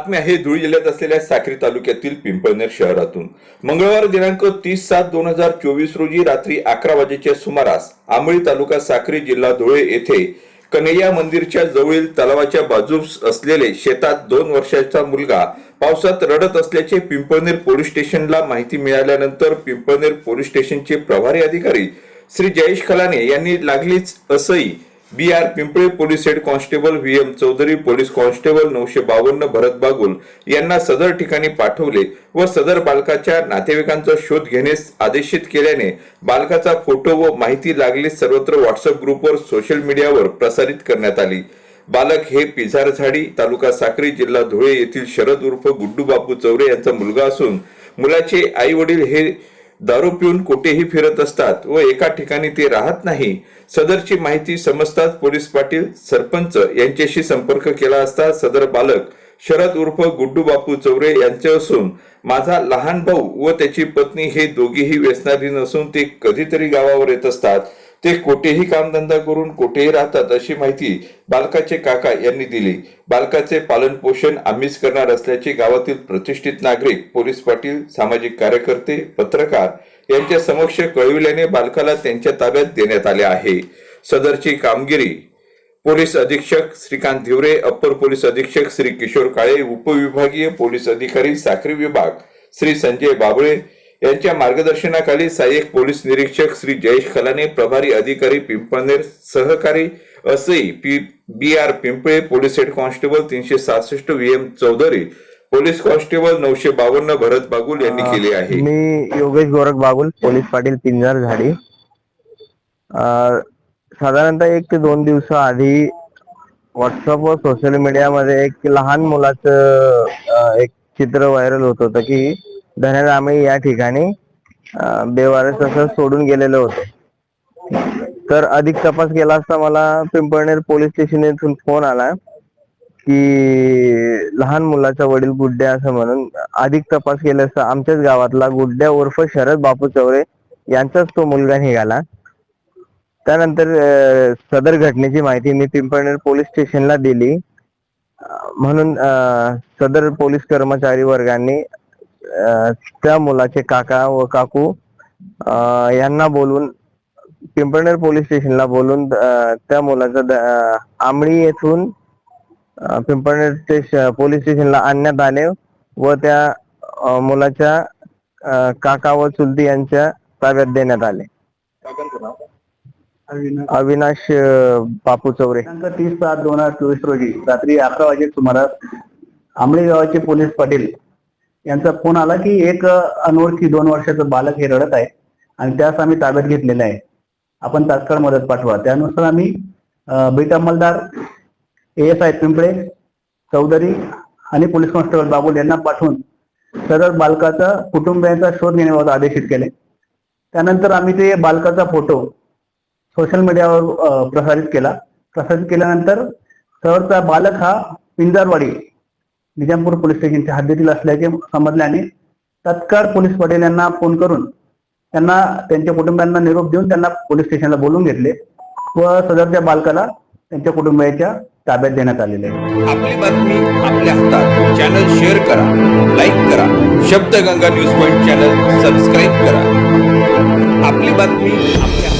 बातमी आहे धुळे जिल्ह्यात असलेल्या साक्री तालुक्यातील पिंपळनेर शहरातून. मंगळवार दिनांक तीस सात दोन हजार चोवीस रोजी रात्री अकरा वाजेच्या सुमारास आंबळी तालुका साक्री जिल्हा धुळे येथे कन्हैया मंदिरच्या जवळील तलावाच्या बाजूस असलेले शेतात दोन वर्षाचा मुलगा पावसात रडत असल्याचे पिंपळनेर पोलीस स्टेशनला माहिती मिळाल्यानंतर पिंपळनेर पोलीस स्टेशनचे प्रभारी अधिकारी श्री जयेश खलाने यांनी लागलीच असई B R Pimple police head constable V M Chaudhari police constable नऊशे बावन्न भरत बागुल यांना सदर ठिकाणी पाठवले व सदर बालकाच्या नातेवाईकांचा शोध घेण्यास आदेशित केल्याने बालकाचा फोटो व माहिती लागली सर्वत्र व्हॉट्सअप ग्रुपवर सोशल मीडियावर प्रसारित करण्यात आली. बालक हे पिझारझाडी तालुका साक्री जिल्हा धुळे येथील शरद उर्फ गुड्डू बापू चौरे यांचा मुलगा असून मुलाचे आई वडील हे दारू पिऊन कुठेही फिरत असतात व एका ठिकाणी ते राहत नाही. सदरची माहिती समजताच पोलीस पाटील सरपंच यांच्याशी संपर्क केला असता सदर बालक शरद उर्फ गुड्डू बापू चौरे यांचे असून माझा लहान भाऊ व त्याची पत्नी हे दोघेही व्यसनाधीन असून ते कधीतरी गावावर येत असतात. ते कोठेही कामधंदा करून कोठेही राहतात अशी माहिती बालकाचे काका यांनी दिली. बालकाचे पालन पोषण आम्हीच करणार असल्याचे गावातील प्रतिष्ठित नागरिक पोलीस पाटील सामाजिक कार्यकर्ते पत्रकार यांच्या समक्ष कळविल्याने बालकाला त्यांच्या ताब्यात देण्यात आले आहे. सदरची कामगिरी पोलीस अधीक्षक श्रीकांत धिवरे अप्पर पोलीस अधीक्षक श्री किशोर काळे उपविभागीय पोलीस अधिकारी साखरी विभाग श्री संजय बाबळे यांच्या मार्गदर्शनाखाली सहाय्यक पोलीस निरीक्षक श्री जयेश खलाने प्रभारी अधिकारी पिंपळनेर सहकारी असई P B R Pimple police head constable तीनशे सहासष्ट V M Chaudhari police constable नऊशे बावन्न भरत बागुल यांनी केले आहे. मी योगेश गोरख बागुल पोलीस पाटील पिंजर झाडी. साधारणतः एक ते दोन दिवस आधी व्हॉट्सअप व सोशल मीडियामध्ये एक लहान मुलाचं एक चित्र व्हायरल होत होतं की धनराज या ठिकाणी बेवारस असं सोडून गेलेलो होतो. तर अधिक तपास केला असता मला पिंपळनेर पोलीस स्टेशन येथून फोन आला की लहान मुलाचा वडील गुड्ड्या असं म्हणून अधिक तपास केला असता आमच्याच गावातला गुड्ड्या उर्फ शरद बापू चौरे यांचाच तो मुलगा निघाला. त्यानंतर सदर घटनेची माहिती मी पिंपळनेर पोलीस स्टेशनला दिली. म्हणून सदर पोलीस कर्मचारी वर्गांनी त्या मुलाचे काका व काकू यांना बोलून पिंपळनेर पोलीस स्टेशनला बोलून त्या मुलाचं आमळी येथून पिंपळनेर स्टेशन पोलीस स्टेशनला आणण्यात आले व त्या मुलाच्या काका व चुलती यांच्या ताब्यात देण्यात आले. अविनाश बापू चौरे. तीस सात दोन हजार चोवीस रोजी रात्री अकरा वाजे सुमारास आमळी गावाचे पोलीस पाटील यांचा फोन आला की एक अनोळखी दोन वर्षाचं बालक हे रडत आहे आणि त्यास आम्ही ताब्यात घेतलेलं आहे. आपण तात्काळ मदत पाठवा. त्यानुसार आम्ही beat अंमलदार A S I Pimple Chaudhari आणि पोलीस कॉन्स्टेबल बाबुल यांना पाठवून सदर बालकाचा कुटुंबियांचा शोध घेण्याबाबत आदेशित केले. त्यानंतर आम्ही ते बालकाचा फोटो सोशल मीडियावर प्रसारित केला. प्रसारित केल्यानंतर सरचा बालक हा पिंजारवाडी निजामपूर पोलीस स्टेशनच्या हद्दीतील असल्याचे समजल्याने तत्काळ पोलीस पाटील यांना फोन करून त्यांना त्यांच्या कुटुंबियांना निरोप देऊन त्यांना पोलीस स्टेशनला बोलून घेतले व सदरच्या बालकाला त्यांच्या कुटुंबियाच्या ताब्यात देण्यात आलेले आपली बातमी आपल्या हातात. चॅनल शेअर करा लाईक करा. Shabdganga news point channel subscribe करा. आपली बातमी आपल्या